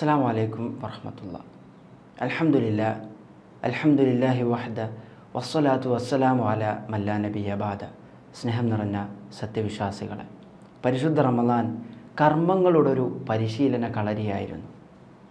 അസ്സാം വലൈക്കും വർഹമത്തുള്ള അലഹമുല്ല അൽഹംദുലില്ലാഹി വഹദ വസ്സലാത്തു വസ്സലാമു അല മല്ലാ നബി അബാദ സ്നേഹം നിറഞ്ഞ സത്യവിശ്വാസികളെ പരിശുദ്ധ റമദാൻ കർമ്മങ്ങളുടെ ഒരു പരിശീലന കളരിയായിരുന്നു.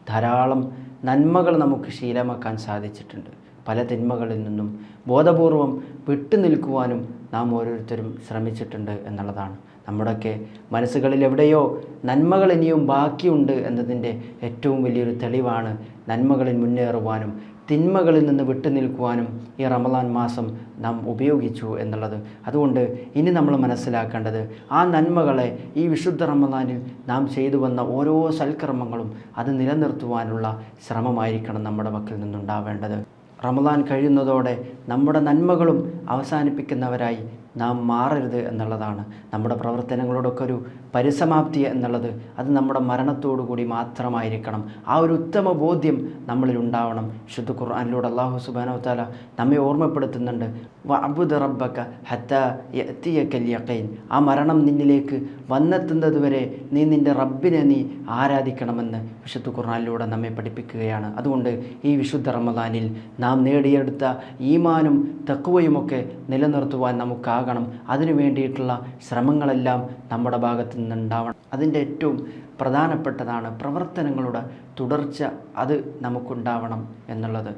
ധാരാളം നന്മകൾ നമുക്ക് ശീലമാക്കാൻ സാധിച്ചിട്ടുണ്ട്. പല തിന്മകളിൽ നിന്നും ബോധപൂർവം വിട്ടുനിൽക്കുവാനും നാം ഓരോരുത്തരും ശ്രമിച്ചിട്ടുണ്ട് എന്നുള്ളതാണ് നമ്മുടെയൊക്കെ മനസ്സുകളിൽ എവിടെയോ നന്മകൾ ഇനിയും ബാക്കിയുണ്ട് എന്നതിന്റെ ഏറ്റവും വലിയൊരു തെളിവാണ് നന്മകളിൽ മുന്നേറുവാനും തിന്മകളിൽ നിന്ന് വിട്ടു നിൽക്കുവാനും ഈ റമദാൻ മാസം നാം ഉപയോഗിച്ചു എന്നുള്ളത്. അതുകൊണ്ട് ഇനി നമ്മൾ മനസ്സിലാക്കേണ്ടത് ആ നന്മകളെ ഈ വിശുദ്ധ റമദാനിൽ നാം ചെയ്തു വന്ന ഓരോ സൽക്കർമ്മങ്ങളും അത് നിലനിർത്തുവാനുള്ള ശ്രമമായിരിക്കണം നമ്മുടെ മക്കളിൽ നിന്നുണ്ടാവേണ്ടത്. റമദാൻ കഴിയുന്നതോടെ നമ്മുടെ നന്മകളും അവസാനിപ്പിക്കുന്നവരായി നാം മാറരുത് എന്നുള്ളതാണ്. നമ്മുടെ പ്രവർത്തനങ്ങളോടൊക്കെ ഒരു പരിസമാപ്തി എന്നുള്ളത് അത് നമ്മുടെ മരണത്തോടു കൂടി മാത്രമായിരിക്കണം. ആ ഒരു ഉത്തമ ബോധ്യം നമ്മളിൽ ഉണ്ടാവണം. ശുദ്ധ ഖുർആാനിലൂടെ അള്ളാഹു സുബാനവത്താല നമ്മെ ഓർമ്മപ്പെടുത്തുന്നുണ്ട്. അബുദ് റബ്ബക്ക ഹത്ത യഖീൻ ആ മരണം നിന്നിലേക്ക് വന്നെത്തുന്നത് വരെ നീ നിന്റെ റബ്ബിനെ നീ ആരാധിക്കണമെന്ന് വിശുദ്ധ ഖുർആാനിലൂടെ നമ്മെ പഠിപ്പിക്കുകയാണ്. അതുകൊണ്ട് ഈ വിശുദ്ധ റമദാനിൽ നാം നേടിയെടുത്ത ഈമാനും തക്കുവയുമൊക്കെ നിലനിർത്തുവാൻ നമുക്കാകണം. അതിനു വേണ്ടിയിട്ടുള്ള ശ്രമങ്ങളെല്ലാം നമ്മുടെ ഭാഗത്തു നിന്നുണ്ടാവണം അതിന്റെ ഏറ്റവും പ്രധാനപ്പെട്ടതാണ് പ്രവർത്തനങ്ങളുടെ തുടർച്ച. അത് നമുക്കുണ്ടാവണം എന്നുള്ളത്.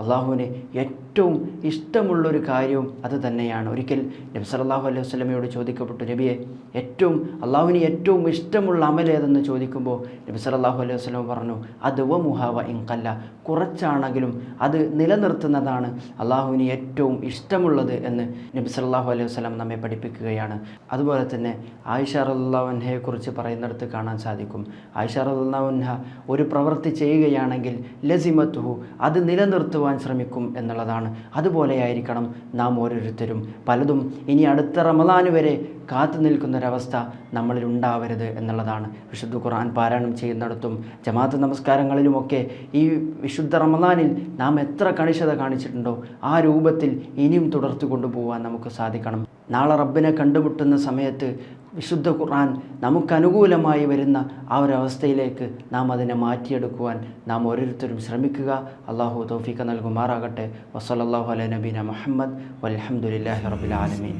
അള്ളാഹുവിന് ഏറ്റവും ഇഷ്ടമുള്ളൊരു കാര്യവും അത് തന്നെയാണ്. ഒരിക്കൽ നബി സല്ലല്ലാഹു അലൈഹി വസ്ലമയോട് ചോദിക്കപ്പെട്ടു നബിയെ ഏറ്റവും അള്ളാഹുവിന് ഏറ്റവും ഇഷ്ടമുള്ള അമൽ ഏതെന്ന് ചോദിക്കുമ്പോൾ നബി സല്ലല്ലാഹു അലൈഹി വസല്ലമ പറഞ്ഞു അത് വ മുഹാവ ഇൻകല്ല കുറച്ചാണെങ്കിലും അത് നിലനിർത്തുന്നതാണ് അള്ളാഹുവിന് ഏറ്റവും ഇഷ്ടമുള്ളത് എന്ന് നബി സല്ലല്ലാഹു അലൈഹി വസ്ലം നമ്മെ പഠിപ്പിക്കുകയാണ്. അതുപോലെ തന്നെ ആയിഷ റല്ലാഹുൻഹയെ കുറിച്ച് പറയുന്നിടത്ത് കാണാൻ സാധിക്കും. ആയിഷ റല്ലാഹുൻഹ ഒരു പ്രവൃത്തി ചെയ്യുകയാണെങ്കിൽ ലസിമത്തുഹു അത് നിലനിർത്തുവാൻ ശ്രമിക്കും എന്നുള്ളതാണ്. അതുപോലെയായിരിക്കണം നാം ഓരോരുത്തരും. പലതും ഇനി അടുത്ത റമദാന് വരെ കാത്തു നിൽക്കുന്നൊരവസ്ഥ നമ്മളിൽ ഉണ്ടാവരുത് എന്നുള്ളതാണ്. വിശുദ്ധ ഖുർആൻ പാരായണം ചെയ്യുന്നിടത്തും ജമാഅത്ത് നമസ്കാരങ്ങളിലുമൊക്കെ ഈ വിശുദ്ധ റമദാനിൽ നാം എത്ര കണിശത കാണിച്ചിട്ടുണ്ടോ ആ രൂപത്തിൽ ഇനിയും തുടർച്ചു കൊണ്ടുപോകാൻ നമുക്ക് സാധിക്കണം. നാളെ റബ്ബിനെ കണ്ടുമുട്ടുന്ന സമയത്ത് വിശുദ്ധ ഖുർആൻ നമുക്കനുകൂലമായി വരുന്ന ആ ഒരു അവസ്ഥയിലേക്ക് നാം അതിനെ മാറ്റിയെടുക്കുവാൻ നാം ഓരോരുത്തരും ശ്രമിക്കുക. അള്ളാഹു തൗഫീഖ നൽകുമാറാകട്ടെ. വസലല്ലാഹു അല നബീന മുഹമ്മദ് വലഹമുല്ലാഹി റബിൽ ആലമീൻ.